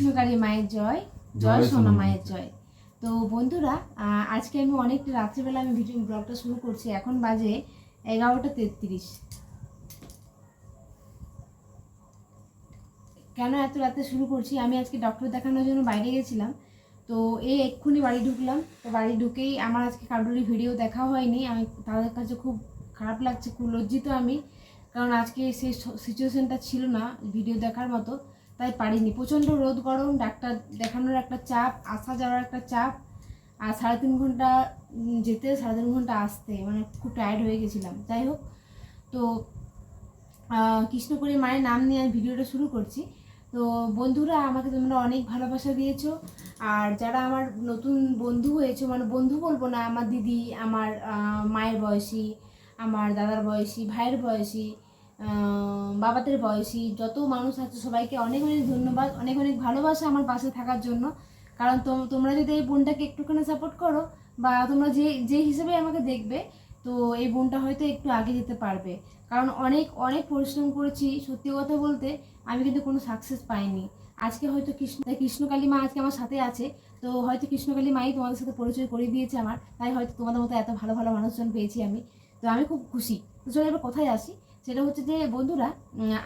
কৃষ্ণকালী মায়ের জয় জয় সোনা সোনা মায়ের জয়। তো বন্ধুরা আজকে আমি অনেকটা রাত্রিবেলা আমি ভিডিও ব্লগটা শুরু করছি। এখন বাজে এগারোটা তেত্রিশ। কেন এত রাতে শুরু করছি? আমি আজকে ডক্টর দেখানোর জন্য বাইরে গেছিলাম। তো এই এক্ষুনি বাড়ি ঢুকলাম। তো বাড়ি ঢুকেই আমার আজকে কারোরই ভিডিও দেখা হয়নি। আমি তাদের কাছে খুব খারাপ লাগছে খুব লজ্জিত আমি। কারণ আজকে সেই সিচুয়েশনটা ছিল না ভিডিও দেখার মতো। তাই পারিনি। প্রচণ্ড রোদ, গরম, ডাক্তার দেখানোর একটা চাপ, আসা যাওয়ার একটা চাপ, আর সাড়ে তিন ঘণ্টা যেতে, সাড়ে তিন ঘণ্টা আসতে মানে খুব টায়ার্ড হয়ে গেছিলাম। যাই হোক, তো কৃষ্ণপুরী মায়ের নাম নিয়ে আমি ভিডিওটা শুরু করছি। তো বন্ধুরা, আমাকে তোমরা অনেক ভালোবাসা দিয়েছ, আর যারা আমার নতুন বন্ধু হয়েছে মানে বন্ধু বলব না, আমার দিদি, আমার মায়ের বয়সী, আমার দাদার বয়সী, ভাইয়ের বয়সী বাবাদের বয়সী, যত মানুষ আছে সবাইকে অনেক অনেক ধন্যবাদ, অনেক অনেক ভালোবাসা আমার পাশে থাকার জন্য। কারণ তোম- তোমরা যদি এই বোনটাকে একটুখানি সাপোর্ট করো, বা তোমরা যে যে হিসেবে আমাকে দেখবে, তো এই বোনটা হয়তো একটু আগে যেতে পারবে। কারণ অনেক অনেক পরিশ্রম করেছি, সত্যি কথা বলতে আমি কিন্তু কোনো সাকসেস পাইনি। আজকে হয়তো কৃষ্ণ কৃষ্ণকালী মা আজকে আমার সাথে আছে, তো হয়তো কৃষ্ণকালী মাই তোমাদের সাথে পরিচয় করে দিয়েছে আমার, তাই হয়তো তোমাদের মতো এত ভালো ভালো মানুষজন পেয়েছি আমি। তো আমি খুব খুশি। তো চলো এবার কোথায় আসি? সেটা হচ্ছে যে, বন্ধুরা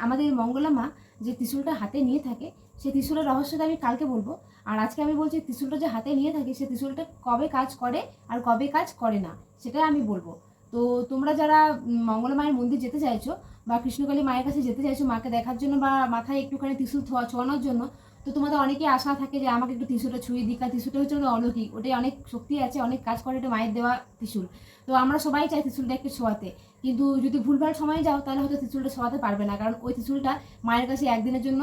আমাদের মঙ্গলা মা যে ত্রিশূলটা হাতে নিয়ে থাকে সেই ত্রিশূলের রহস্যটা আমি কালকে বলব। আর আজকে আমি বলছি, ত্রিশূলটা যে হাতে নিয়ে থাকে, সে ত্রিশূলটা কবে কাজ করে আর কবে কাজ করে না সেটাই আমি বলব। তো তোমরা যারা মঙ্গলা মায়ের মন্দির যেতে চাইছো বা কৃষ্ণকালী মায়ের কাছে যেতে চাইছো, মাকে দেখার জন্য বা মাথায় একটুখানি ত্রিশূল ছোঁয়া, ছোঁয়ানোর জন্য, তো তোমাদের অনেকেই আশা থাকে যে, আমাকে একটু ত্রিশূলটা ছুঁয়ে দিক, আর ত্রিশূলটা হচ্ছে অলৌকিক, ওটাই অনেক শক্তি আছে, অনেক কাজ করে এটা মায়ের দেওয়া ত্রিশূল। তো আমরা সবাই চাই ত্রিশুলটা একটু ছোঁয়াতে। কিন্তু যদি ভুলভাল সময় যাও, তাহলে হয়তো ত্রিশূলটা সরাতে পারবে না। কারণ ওই ত্রিশূলটা মায়ের কাছে একদিনের জন্য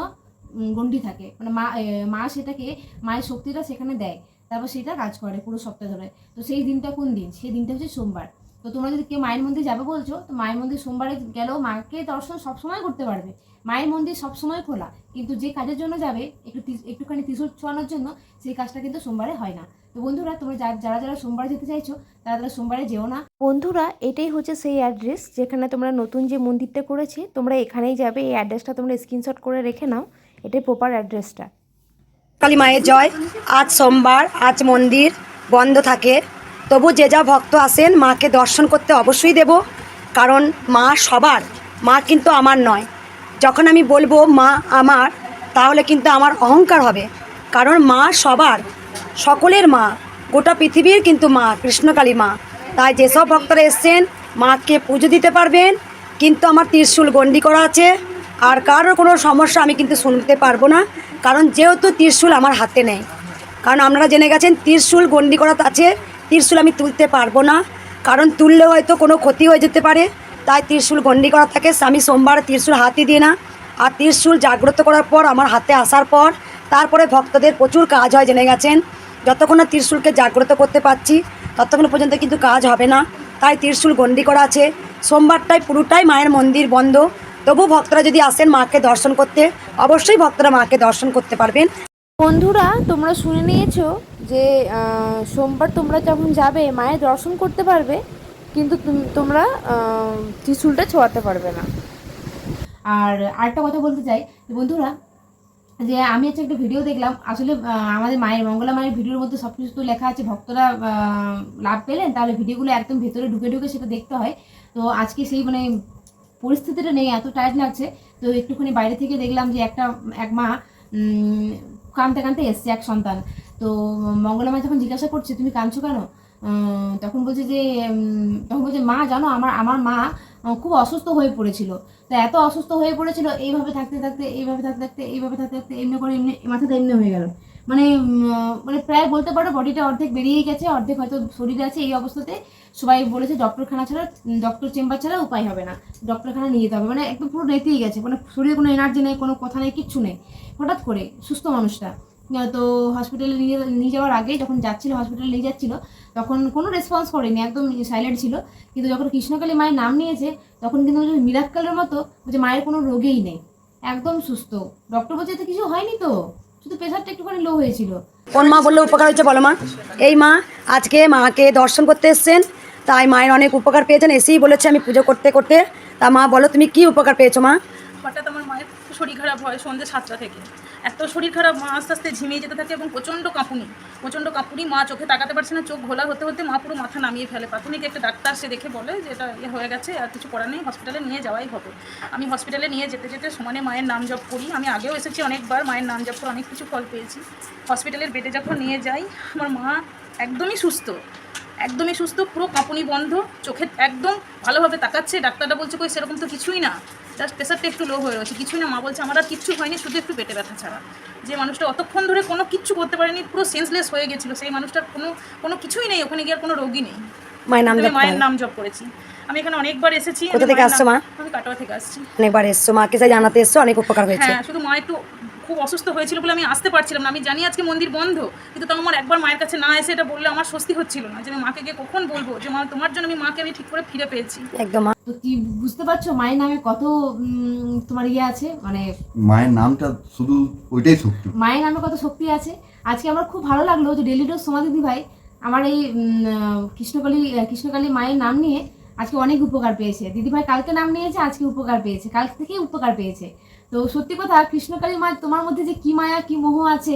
গন্ডি থাকে। মানে মা মা সেটাকে, মায়ের শক্তিটা সেখানে দেয়। তারপর সেটা কাজ করে পুরো সপ্তাহ ধরে। তো সেই দিনটা কোন দিন? সেই দিনটা হচ্ছে সোমবার। তো তোমরা যদি কেউ মায়ের মন্দির যাবে বলছো তো মায়ের মন্দির সোমবারে গেলেও মাকে দর্শন সবসময় করতে পারবে। মায়ের মন্দির সবসময় খোলা কিন্তু যে কাজের জন্য যাবে একটু একটুখানি ত্রিশূল ছোঁয়ানোর জন্য সেই কাজটা কিন্তু সোমবারে হয় না। তো বন্ধুরা তোমরা যা- যারা যারা সোমবারে যেতে চাইছো তারা তারা সোমবারে যেও না। বন্ধুরা এটাই হচ্ছে সেই অ্যাড্রেস যেখানে তোমরা নতুন যে মন্দিরটা করেছি তোমরা এখানেই যাবে। এই অ্যাড্রেসটা তোমরা স্ক্রিনশট করে রেখে নাও এটাই প্রপার অ্যাড্রেসটা। কালী মায়ের জয়। আজ সোমবার আজ মন্দির বন্ধ থাকে। তবু যে যা ভক্ত আসেন মাকে দর্শন করতে অবশ্যই দেব, কারণ মা সবার, মা কিন্তু আমার নয়। যখন আমি বলব মা আমার, তাহলে কিন্তু আমার অহংকার হবে, কারণ মা সবার, সকলের মা, গোটা পৃথিবীর কিন্তু মা, কৃষ্ণকালী মা। তাই যেসব ভক্তরা এসছেন, মাকে পুজো দিতে পারবেন, কিন্তু আমার ত্রিশূল গণ্ডি করা আছে, আর কারোর কোনো সমস্যা আমি কিন্তু শুনতে পারব না, কারণ যেহেতু ত্রিশূল আমার হাতে নেই। কারণ আপনারা জেনে গেছেন, ত্রিশূল গণ্ডি করা আছে ত্রিশূল আমি তুলতে পারব না। কারণ তুললে হয়তো কোনো ক্ষতি হয়ে যেতে পারে। তাই ত্রিশূল গণ্ডি করা থাকে। আমি সোমবার ত্রিশূল হাতে দিই না। আর ত্রিশূল জাগ্রত করার পর, আমার হাতে আসার পর, তারপরে ভক্তদের প্রচুর কাজ হয় জেনে গেছেন। যতক্ষণ না ত্রিশূলকে জাগ্রত করতে পারছি, ততক্ষণ পর্যন্ত কিন্তু কাজ হবে না। তাই ত্রিশূল গণ্ডি করা আছে। সোমবারটাই পুরোটাই মায়ের মন্দির বন্ধ। তবু ভক্তরা যদি আসেন মাকে দর্শন করতে, অবশ্যই ভক্তরা মাকে দর্শন করতে পারবেন। বন্ধুরা, তোমরা শুনে নিয়েছো যে সোমবার তোমরা যখন যাবে মায়ের দর্শন করতে পারবে কিন্তু তোমরা ত্রিশূলটা ছোঁয়াতে পারবে না। আর আরেকটা কথা বলতে চাই বন্ধুরা যে আমি হচ্ছে একটা ভিডিও দেখলাম আসলে আমাদের মায়ের মঙ্গলা মায়ের ভিডিওর মধ্যে সব কিছু তো লেখা আছে ভক্তরা লাভ পেলেন তাহলে ভিডিওগুলো একদম ভেতরে ঢুকে ঢুকে সেটা দেখতে হয়। তো আজকে সেই মানে পরিস্থিতিটা নেই এত টায়ার্ড লাগছে। তো একটুখানি বাইরে থেকে দেখলাম যে একটা এক মা উম, কাঁদতে কাঁদতে এসছে এক সন্তান। তো মঙ্গলা মা যখন জিজ্ঞাসা করছে, তুমি কাঁদছো কেন? তখন বলছে যে তখন বলছে, মা, জানো, আমার আমার মা খুব অসুস্থ হয়ে পড়েছিল। তো এত অসুস্থ হয়ে পড়েছিল, এইভাবে থাকতে থাকতে, এইভাবে থাকতে থাকতে, এইভাবে থাকতে থাকতে, এমনি করে, এমনি, মাথাটা এমনি হয়ে গেল। মানে মানে প্রায় বলতে পারো বডিটা অর্ধেক বেরিয়েই গেছে, অর্ধেক হয়তো শরীরে আছে এই অবস্থাতে। সবাই বলেছে, ডক্টরখানা ছাড়া, ডক্টর চেম্বার ছাড়া উপায় হবে না। ডক্টরখানা নিয়ে যেতে হবে। মানে একদম পুরো নেতেই গেছে। মানে শরীরে কোনো এনার্জি নেই, কোনো কথা নেই, কিচ্ছু নেই। হঠাৎ করে সুস্থ মানুষটা তো হসপিটালে নিয়ে নিয়ে যাওয়ার আগে যখন যাচ্ছিল হসপিটালে নিয়ে যাচ্ছিল তখন কোনো রেসপন্স করেনি একদম সাইলেন্ট ছিল। কিন্তু যখন কৃষ্ণকালী মায়ের নাম নিয়েছে তখন কিন্তু মিরাক্কালের মতো যে মায়ের কোনো রোগেই নেই। একদম সুস্থ। ডক্টর বলছে তো কিছু হয়নি তো? শুধু প্রেশারটা একটুখানি লো হয়েছিল। কোন মা বললে উপকার হয়েছে বলো মা? এই মা আজকে মাকে দর্শন করতে এসছেন তাই মায়ের অনেক উপকার পেয়েছেন এসেই বলেছে আমি পুজো করতে করতে। তা মা বলো তুমি কি উপকার পেয়েছ মা? হঠাৎ আমার মায়ের শরীর খারাপ হয় সন্ধ্যে সাতটা থেকে। এত শরীর খারাপ, মা আস্তে আস্তে ঝিমিয়ে যেতে থাকে এবং প্রচণ্ড কাঁপুনি প্রচণ্ড কাঁপুনি, মা চোখে তাকাতে পারছে না, চোখ ঘোলা হতে হতে মা পুরো মাথা নামিয়ে ফেলে। প্রাথমিক একটা ডাক্তার সে দেখে বলে যে এটা ইয়ে হয়ে গেছে, আর কিছু করার নেই হসপিটালে নিয়ে যাওয়াই হবে। আমি হসপিটালে নিয়ে যেতে যেতে সমানে মায়ের নাম জপ করি। আমি আগেও এসেছি অনেকবার, মায়ের নাম জপ করে অনেক কিছু ফল পেয়েছি। হসপিটালের বেডে যখন নিয়ে যাই, আমার মা একদমই সুস্থ একদমই সুস্থ, পুরো কাঁপুনি বন্ধ, চোখে একদম ভালোভাবে তাকাচ্ছে, ডাক্তাররা বলছে, কই, সেরকম তো কিছুই না। জাস্ট প্রেশারটা একটু লো হয়ে রয়েছে। কিছুই না মা বলছে আমার আর কিচ্ছু হয়নি শুধু একটু পেটে ব্যথা ছাড়া। যে মানুষটা অতক্ষণ ধরে কোনো কিচ্ছু করতে পারেনি পুরো সেন্সলেস হয়ে গেছিল। সেই মানুষটার কোনো কোনো কিছুই নেই ওখানে গিয়ে আর কোনো রোগী নেই। মায়ের নাম আমি মায়ের নাম জপ করেছি। আমি এখানে অনেকবার এসেছি কোথা থেকে আসছো মা? আমি কাটোয়া থেকে আসছি। অনেকবার এসছো। মাকে জানাতে এসছো অনেক উপকার হয়েছে। হ্যাঁ শুধু মা একটু খুব অসুস্থ হয়েছিল বলে আমি আসতে পারছিলাম না। আমি জানি আজকে মন্দির বন্ধ কিন্তু তখন আমার একবার মায়ের কাছে না এসে এটা বললে আমার স্বস্তি হচ্ছিল না যে আমি মাকে গিয়ে কখন বলব যে মা তোমার জন্য আমি মাকে আমি ঠিক করে ফিরে পেয়েছি। একদম। তো কি বুঝতে পারছ মায়ের নামে কত তোমার ইয়ে আছে? মানে মায়ের নামটা শুধু ওইটাই শক্তি। মায়ের নামে কত শক্তি আছে? আজকে আমার খুব ভালো লাগল যে ডেলি ডোজ সোমা দিদি ভাই আমার এই উম, আহ, কৃষ্ণকালী কৃষ্ণকালী মায়ের নাম নিয়ে আজকে অনেক উপকার পেয়েছে। দিদি ভাই কালকে নাম নিয়েছে আজকে উপকার পেয়েছে। কাল থেকেই উপকার পেয়েছে। তো সত্যি কথা, কৃষ্ণকালী মা তোমার মধ্যে যে কি মায়া, কি মোহ আছে,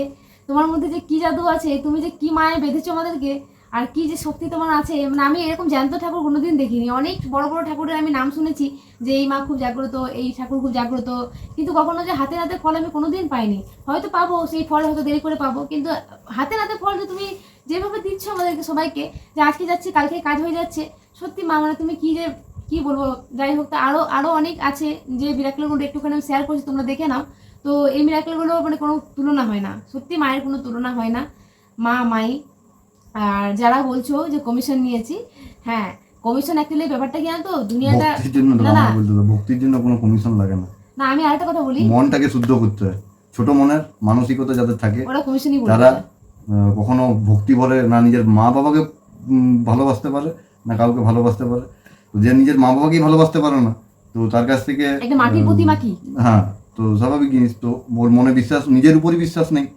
তোমার মধ্যে যে কি জাদু আছে, তুমি যে কি মায়া বেঁধেছো আমাদেরকে, আর কি যে শক্তি তোমার আছে মানে আমি এরকম জ্যান্ত ঠাকুর কোনোদিন দেখিনি। অনেক বড় বড় ঠাকুরের আমি নাম শুনেছি যে, এই মা খুব জাগ্রত, এই ঠাকুর খুব জাগ্রত। কিন্তু কখনো যে হাতে হাতে ফল আমি কোনোদিন পাইনি। হয়তো পাবো, সেই ফল হয়তো দেরি করে পাবো, কিন্তু হাতে হাতে ফল যে তুমি যেভাবে দিচ্ছ আমাদেরকে সবাইকে, যে আজকে যাচ্ছে, কালকে কাজ হয়ে যাচ্ছে, সত্যি মা মানে তুমি কি যে কি বলব যাই হোক তা আরও আরও অনেক আছে যে মিরাকলগুলো একটুখানি আমি শেয়ার করছি তোমরা দেখে নাও। তো এই মিরাকলগুলো মানে কোনো তুলনা হয় না। সত্যি মায়ের কোনো তুলনা হয় না। মা মাই আর যারা বলছো যে কমিশন নিয়েছি হ্যাঁ কমিশন অ্যাকচুয়ালি ব্যাপারটা কি তো দুনিয়াটা ভক্তির জন্য না না আমার বলতে হবে, ভক্তির জন্য কোনো কমিশন লাগে না। না আমি আরেকটা কথা বলি। মনটাকে শুদ্ধ করতে হয়। ছোট মনের মানসিকতা যাদের থাকে ওরা কমিশনই বলবে তারা কখনো ভক্তি বলে না নিজের মা বাবাকে ভালোবাসতে পারে না কাউকে ভালোবাসতে পারে। যে নিজের মা বাবাকেই ভালোবাসতে পারো না। তো তার কাছ থেকে একটা মাটির প্রতিমা কি? হ্যাঁ তো স্বাভাবিক জিনিস। তো ওর মনে বিশ্বাস নিজের উপরই বিশ্বাস নেই।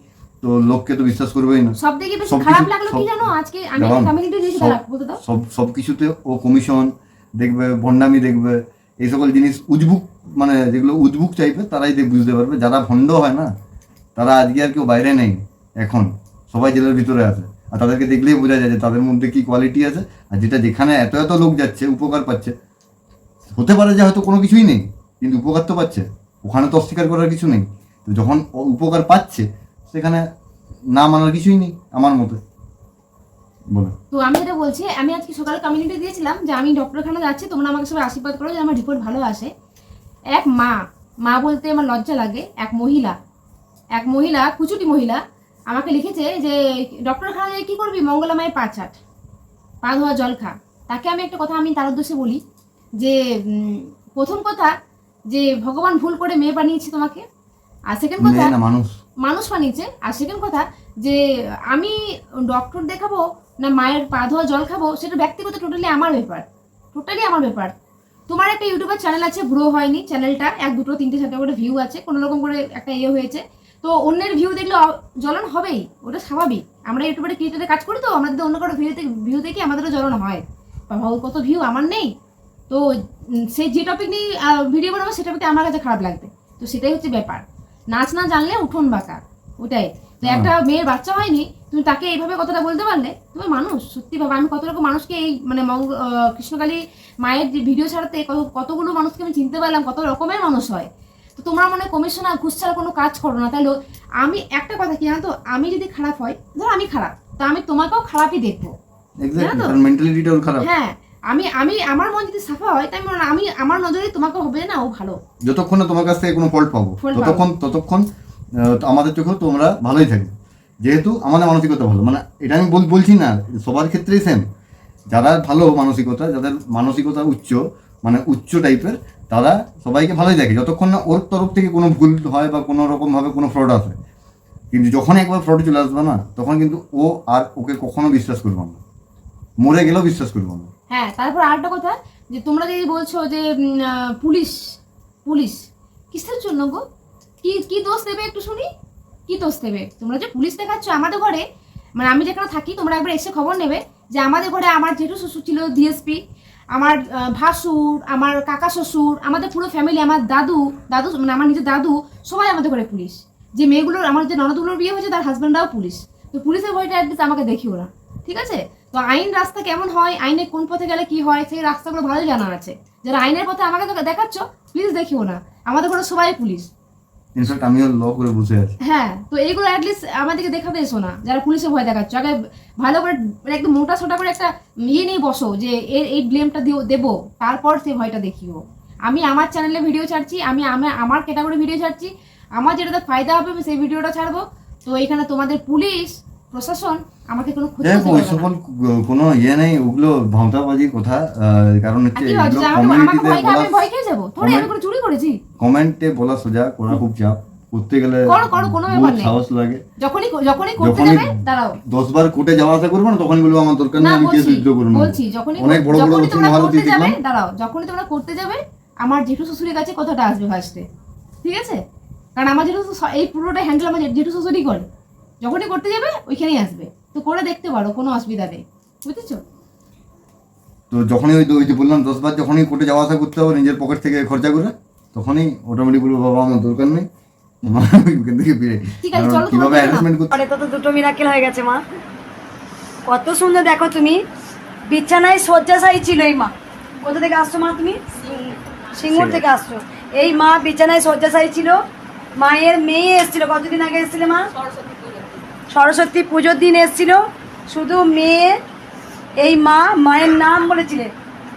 তো লোককে তো বিশ্বাস করবেই না। সব থেকে বেশি খারাপ লাগল কি সব- জানো? আজকে আমি দাঁড়াও একটা না। কমিউনিটি দিয়েছি সব- খারাপ বলতে দাও সব সব কিছুতে ও কমিশন দেখবে ভণ্ডামি দেখবে এই সকল জিনিস উজবুক মানে যেগুলো উজবুক টাইপের তারাই দেখ বুঝতে পারবে। যারা ভণ্ড হয় না তারা আজকে আর কেউ বাইরে নেই এখন। সবাই জেলের ভিতরে আছে। আর তাদেরকে দেখলেই বোঝা যায় যে তাদের মধ্যে কি কোয়ালিটি আছে আর যেটা যেখানে এত এত লোক যাচ্ছে, উপকার পাচ্ছে। হতে পারে যে হয়তো কোনো কিছুই নেই, কিন্তু উপকার তো পাচ্ছে। ওখানে তো অস্বীকার করার কিছু নেই। তো যখন উপকার পাচ্ছে, সেখানে না মানার কিছুই নেই আমার মতে। তো আমি যেটা বলছি, আমি আজকে সকালে কমিউনিটি দিয়েছিলাম যে আমি ডক্টরখানা যাচ্ছি, তোমরা আমাকে সবাই আশীর্বাদ করো যে আমার রিপোর্ট ভালো আসে। এক মা মা বলতে আমার লজ্জা লাগে। এক মহিলা এক মহিলা, কুচুটি মহিলা আমাকে লিখেছে যে ডক্টর ডক্টরখানা কি করবি? মঙ্গলামায় পা চাট। পা ধোয়া জল খা। তাকে আমি একটা কথা আমি তার উদ্দেশ্যে বলি যে প্রথম কথা যে ভগবান ভুল করে মেয়ে বানিয়েছি তোমাকে। আর সেকেন্ড কথা মানুষ? মানুষ বানিয়েছে। আর সেকেন্ড কথা যে আমি ডক্টর দেখাবো না মায়ের পা ধোয়া জল খাব সেটা ব্যক্তিগত টোটালি আমার ব্যাপার। টোটালি আমার ব্যাপার। তোমার একটা ইউটিউবের চ্যানেল আছে গ্রো হয়নি। চ্যানেলটা এক দুটো তিনটে চারটে করে ভিউ আছে। কোনো রকম করে একটা ইয়ে হয়েছে। তো অন্যের ভিউ দেখলে জ্বলন হবেই ওটা স্বাভাবিক। আমরা ইউটিউবের ক্রিয়েটারে কাজ করি তো আমরা যদি অন্য কারও ভিউ ভিউ দেখি আমাদেরও জ্বলন হয়। বাবা ওর কত ভিউ আমার নেই। তো সে যে টপিক নিয়ে ভিডিও বানাবো সেটা প্রতি আমার কাছে খারাপ লাগবে। তো সেটাই হচ্ছে ব্যাপার। নাচ না জানলে উঠোন বাঁকা ওটাই। তো একটা মেয়ের বাচ্চা হয়নি তুমি তাকে এইভাবে কথাটা বলতে পারলে তুমি মানুষ সত্যি ভাবে আমি কত রকম মানুষকে এই মানে কৃষ্ণকালী মায়ের যে ভিডিও ছাড়াতে কত কতগুলো মানুষকে আমি চিনতে পারলাম কত রকমের মানুষ হয়। তো তোমরা মনে হয় কমিশনার ঘুষ ছাড়া কোনো কাজ করো না। তাহলে আমি একটা কথা কি জানো তো? আমি যদি খারাপ হয় ধরো আমি খারাপ তা আমি তোমাকেও খারাপই দেখব। হ্যাঁ আমি আমি আমার মন যদি সাফা হয় তাই আমি আমার নজরে তোমাকে হবে না ও ভালো। যতক্ষণ না তোমার কাছ থেকে কোনো ফল্ট পাবো ততক্ষণ ততক্ষণ আমাদের চোখেও তোমরা ভালোই থাকবে। যেহেতু আমাদের মানসিকতা ভালো মানে এটা আমি বলছি না সবার ক্ষেত্রেই সেম যারা ভালো মানসিকতা যাদের মানসিকতা উচ্চ মানে উচ্চ টাইপের, তারা সবাইকে ভালোই দেখে। যতক্ষণ না ওর তরফ থেকে কোনো ভুল হয় বা কোনো রকমভাবে কোনো ফ্রড আসে। কিন্তু যখন একবার ফ্রড চলে আসবে না, তখন কিন্তু ও আর ওকে কখনো বিশ্বাস করব না। মরে গেলেও বিশ্বাস করব না। হ্যাঁ তারপর আরেকটা কথা, যে তোমরা যদি বলছো যে পুলিশ পুলিশ, কিসের জন্য গো? কি কি দোষ দেবে একটু শুনি? কি দোষ দেবে? তোমরা যে পুলিশ দেখাচ্ছ আমাদের ঘরে মানে আমি যেখানে থাকি, তোমরা একবার এসে খবর নেবে যে আমাদের ঘরে আমার জেঠু শ্বশুর ছিল ডিএসপি আমার ভাসুর, আমার কাকা শ্বশুর, আমাদের পুরো ফ্যামিলি আমার দাদু দাদু মানে আমার নিজের দাদু, সবাই আমাদের ঘরে পুলিশ। যে মেয়েগুলোর, আমার যে ননদগুলোর বিয়ে হয়েছে, তার হাজব্যান্ডরাও পুলিশ। তো পুলিশের ভয়টা অ্যাটলিস্ট আমাকে দেখিও না ঠিক আছে? তো আইন রাস্তা কেমন হয়, আইনে কোন পথে গেলে কি হয়, সেই রাস্তাগুলো ভালোই জানা আছে। যারা আইনের পথে আমাকে দেখাচ্ছ প্লিজ দেখিও না আমাদের ঘরে সবাই পুলিশ। ইনফ্যাক্ট আমিও ল করে বসে আছি। হ্যাঁ তো এইগুলো অ্যাটলিস্ট আমাদেরকে দেখাতে এসো না যারা পুলিশে ভয় দেখাচ্ছ। আগে ভালো করে মানে একদম মোটা সোটা করে একটা ইয়ে নিয়ে বসো, যে এর, এই ব্লেমটা দিও, দেবো, তারপর সেই ভয়টা দেখিও। আমি আমার চ্যানেলে ভিডিও ছাড়ছি, আমি আমার আমার ক্যাটাগরি ভিডিও ছাড়ছি, আমার যেটাতে ফায়দা হবে আমি সেই ভিডিওটা ছাড়বো। তো এখানে তোমাদের পুলিশ প্রশাসন আমাকে কোনো ক্ষতি করতে ওই সকল কোনো ইয়ে নেই ওগুলো ভাঁওতাবাজির কথা। কারণ হচ্ছে এগুলো কমিউনিটিতে বলা আমি ভয় খেয়ে যাব? থোড়ি আমি কোনো চুরি করেছি? কমেন্টে বলা সোজা করা খুব চাপ। করতে গেলে করো, করো, কোনো ব্যাপার নেই। সাহস লাগে। যখনই যখনই করতে যাবে দাঁড়াও। দশবার কোর্টে যাওয়া আসা করব না তখনই বলব আমার দরকার নেই আমি কেস উইথড্র করে বলছি যখনই অনেক বড় বড় করতে যাবে দেখলাম। দাঁড়াও যখনই তোমরা করতে যাবে আমার জেঠু শ্বশুরের কাছে কথাটা আসবে ফার্স্টে ঠিক আছে? কারণ আমার জেঠু এই পুরোটা হ্যান্ডেল আমার জেঠু শ্বশুরই করে। যখনই করতে যাবে ওইখানেই আসবে। তো করে দেখতে পারো কোনো অসুবিধা নেই। বুঝেছ? তো যখনই ওই ওই যে বললাম দশবার যখনই কোর্টে যাওয়া আসা করতে হবে নিজের পকেট থেকে খরচা করে তখনই অটোমেটিক বলব বাবা আমার দরকার নেই। আমার ওইখান থেকে ফিরে ঠিক আছে, কারণ চলো তোমার কীভাবে অ্যারেঞ্জমেন্ট করতে পরে তো তো দুটো মিরাকেল হয়ে গেছে মা। কত সুন্দর দেখো তুমি। বিছানায় শয্যাশায়ী ছিল এই মা। কোথা থেকে আসছো মা তুমি? সিঙ্গুর। থেকে আসছো। এই মা বিছানায় শয্যাশায়ী ছিল। মায়ের মেয়ে এসেছিল। কতদিন আগে এসেছিলে মা? সরস্বতী পুজোর দিন এসেছিল। শুধু মেয়ে, এই মা, মায়ের নাম বলেছিলেন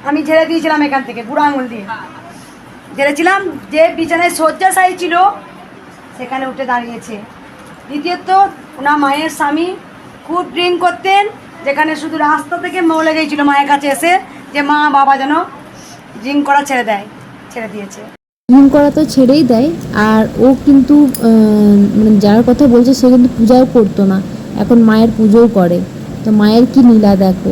আমি ঝেড়ে দিয়েছিলাম এখান থেকে বুড়ো আঙুল দিয়ে। ঝেড়েছিলাম যে বিছানায় শয্যাশায়ী ছিল, সেখানে উঠে দাঁড়িয়েছে। দ্বিতীয়ত, ওনার মায়ের স্বামী খুব ড্রিঙ্ক করতেন, যেখানে শুধু রাস্তা থেকে মলে গিয়েছিল মায়ের কাছে এসে, যে মা, বাবা যেন ড্রিঙ্ক করা ছেড়ে দেয়, ছেড়ে দিয়েছে। ঘুম করা তো ছেড়েই দেয়, আর ও কিন্তু মানে যার কথা বলছে, সে কিন্তু পূজাও করতো না। এখন মায়ের পুজোও করে। তো মায়ের কি লীলা দেখো?